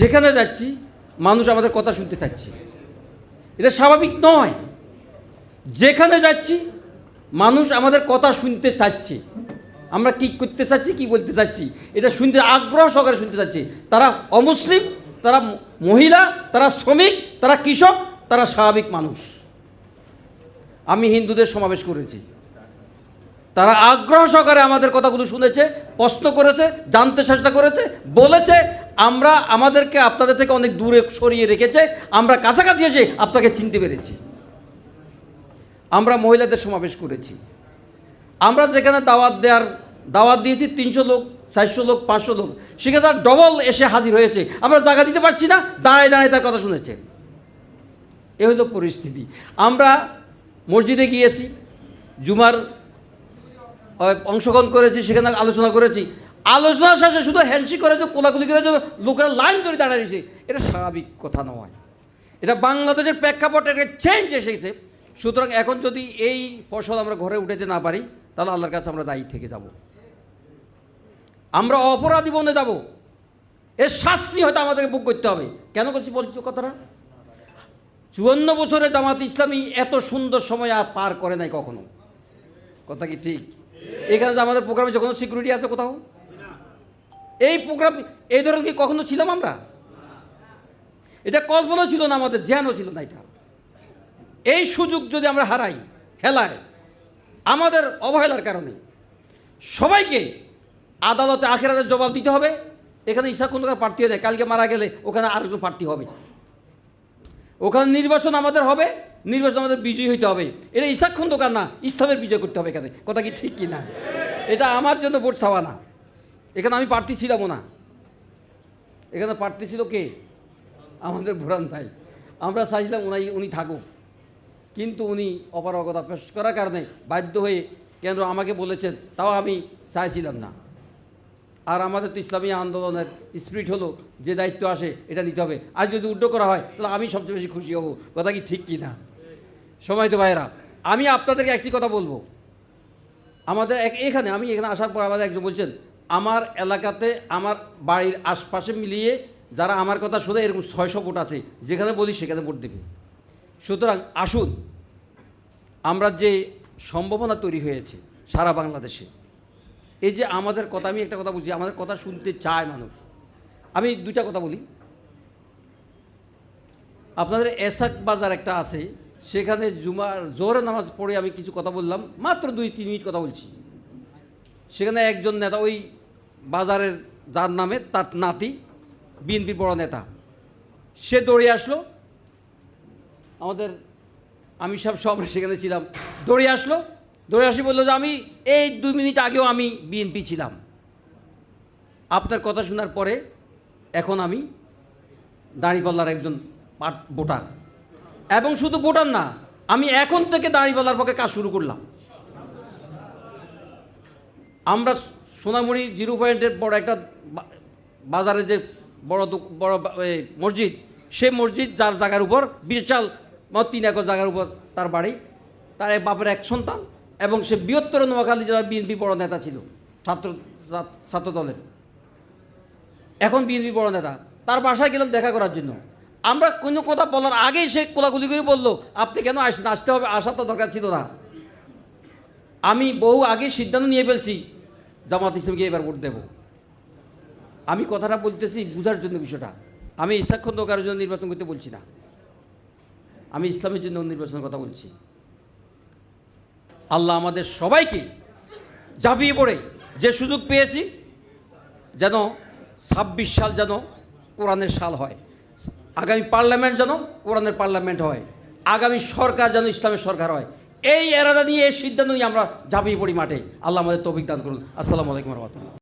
যেখানে যাচ্ছি, মানুষ আমাদের কথা শুনতে চাচ্ছে। এটা স্বাভাবিক নয়। যেখানে যাচ্ছি, মানুষ আমাদের কথা শুনতে চাচ্ছে। আমরা কি করতে চাচ্ছি, কি বলতে চাচ্ছি? এটা শুনতে, আগ্রহ সহকারে শুনতে চাচ্ছি। তারা অমুসলিম, তারা মহিলা, তারা শ্রমিক, তারা কৃষক, তারা স্বাভাবিক মানুষ। আমি হিন্দুদের সমাবেশ করেছি। তারা আগ্রহ সহকারে আমাদের কথাগুলো শুনেছে, প্রশ্ন করেছে, জানতে চেষ্টা করেছে, বলেছে। আমরা আমাদেরকে আপনাদের থেকে অনেক দূরে সরিয়ে রেখেছে, আমরা কাছাকাছি এসে আপনাকে চিনতে পেরেছি। আমরা মহিলাদের সমাবেশ করেছি। আমরা যেখানে দাওয়াত দেওয়ার, দাওয়াত দিয়েছি, তিনশো লোক, চারশো লোক, পাঁচশো লোক, সেখানে তার ডবল এসে হাজির হয়েছে। আমরা জায়গা দিতে পারছি না, দাঁড়ায় দাঁড়ায় তার কথা শুনেছে। এ হলো পরিস্থিতি। আমরা মসজিদে গিয়েছি, জুমার অংশগ্রহণ করেছি, সেখানে আলোচনা করেছি। আলোচনা শেষে শুধু হ্যান্ডশি করে যে কোলাকুলি করে যে লোকেরা লাইন ধরে দাঁড়িয়েছে এটা স্বাভাবিক কথা নয়। এটা বাংলাদেশের প্রেক্ষাপটে একটা চেঞ্জ এসেছে। সুতরাং এখন যদি এই ফসল আমরা ঘরে উঠাতে না পারি, তাহলে আল্লাহর কাছে আমরা দায়ী থেকে যাব। আমরা অপরাধী বনে যাব। এর শাস্তি হয়তো আমাদেরকে বুক করতে হবে। কেন করছি বলছি কথাটা? চুয়ান্ন বছরে জামাত ইসলামী এত সুন্দর সময় আর পার করে নাই কখনো। কথা কি ঠিক? এখানে আমাদের প্রোগ্রামে যখন সিকিউরিটি আছে কোথাও? এই প্রোগ্রাম, এই ধরনের কি কখনো ছিলাম আমরা? এটা কল্পনা ছিল না, আমাদের জ্ঞানও ছিল না এটা। এই সুযোগ যদি আমরা হারাই হেলায় আমাদের অবহেলার কারণে, সবাইকে আদালতে আখেরাতের জবাব দিতে হবে। এখানে খন্দকার প্রার্থী হয়ে দেয়, কালকে মারা গেলে ওখানে আরেকজন প্রার্থী হবে। ওখানে নির্বাচন আমাদের হবে, নির্বাচন আমাদের বিজয়ী হইতে হবে। এটা ইসাক খন্দকার না, ইসলামের বিজয় করতে হবে এখানে। কথা কি ঠিক কি না এটা আমার জন্য ভোট ছাওয়া না। এখানে আমি প্রার্থী ছিলামও না। এখানে প্রার্থী ছিল কে? আমাদের ভুরান ভাই আমরা চাইছিলাম উনি উনি থাকুক। কিন্তু উনি অপারগতা পেশ করার কারণে বাধ্য হয়ে কেন আমাকে বলেছেন, তাও আমি চাইছিলাম না। আর আমাদের তো ইসলামী আন্দোলনের স্পিরিট হলো যে দায়িত্ব আসে এটা নিতে হবে। আর যদি উল্টো করা হয়, তাহলে আমি সবচেয়ে বেশি খুশি হব। কথা কি ঠিক কি না সময় তো ভাইয়েরা, আমি আপনাদেরকে একটি কথা বলব। আমাদের এক, এখানে, আমি এখানে আসার পর আমাদের একজন বলছেন আমার এলাকাতে, আমার বাড়ির আশপাশে মিলিয়ে যারা আমার কথা শোনে, এরকম ছয়শো ভোট আছে। যেখানে বলি, সেখানে ভোট দেবে। সুতরাং আসুন, আমরা যে সম্ভাবনা তৈরি হয়েছে সারা বাংলাদেশে, এই যে আমাদের কথা, আমি একটা কথা বলছি, আমাদের কথা শুনতে চায় মানুষ। আমি দুইটা কথা বলি। আপনাদের এসাক বাজার একটা আছে, সেখানে জুমার জোহরের নামাজ পড়ে আমি কিছু কথা বললাম, মাত্র দুই, তিন মিনিট কথা বলছি। সেখানে একজন নেতা, ওই বাজারের যার নামে তার নাতি বিএনপির বড় নেতা। সে দৌড়ে আসলো। আমাদের আমি সব সব সেখানে ছিলাম। দৌড়ে আসলো। দৌড়ে আসি বলল যে, আমি এই দুই মিনিট আগেও আমি বিএনপি ছিলাম। আপনার কথা শোনার পরে এখন আমি দাঁড়িপাল্লার একজন পাট- ভোটার। এবং শুধু ভোটার না, আমি এখন থেকে দাঁড়িপাল্লার পক্ষে কাজ শুরু করলাম। আমরা সোনামুড়ি জিরো পয়েন্টের বড় একটা বাজারে যে বড় বড় মসজিদ সে মসজিদ যার জায়গার উপর বিশাল তিন একর জায়গার উপর তার বাড়ি, তার বাপের এক সন্তান এবং সে বৃহত্তর নোয়াখালী জেলার বিএনপি বড় নেতা ছিল, ছাত্র, ছাত্র- দলের এখন বিএনপি বড় নেতা। তার বাসায় গেলাম দেখা করার জন্য। আমরা কোনো কথা বলার আগেই সে কোলাকুলি করে বলল, আপনি কেন আসেন আসতে হবে? আসার তো দরকার ছিল না। আমি বহু আগে সিদ্ধান্ত নিয়ে ফেলছি জামাত ইসলামকে এবার ভোট দেব। আমি কথাটা বলতেছি বুঝার জন্য বিষয়টা। আমি ইসাক খন্দকারের জন্য নির্বাচন করতে বলছি না। আমি ইসলামের জন্য নির্বাচনের কথা বলছি। আল্লাহ আমাদের সবাইকে ঝাঁপিয়ে পড়ে যে সুযোগ পেয়েছি, যেন ছাব্বিশ সাল যেন কোরআনের সাল হয়। আগামী পার্লামেন্ট যেন কোরআনের পার্লামেন্ট হয়। আগামী সরকার যেন ইসলামের সরকার হয়। এই এরাদা নিয়ে এই সিদ্ধান্ত নিয়ে আমরা যাবি পড়ি মাঠে আল্লাহ আমাদের তৌফিক দান করুন। আসসালামু আলাইকুম রহমতুল্লাহ।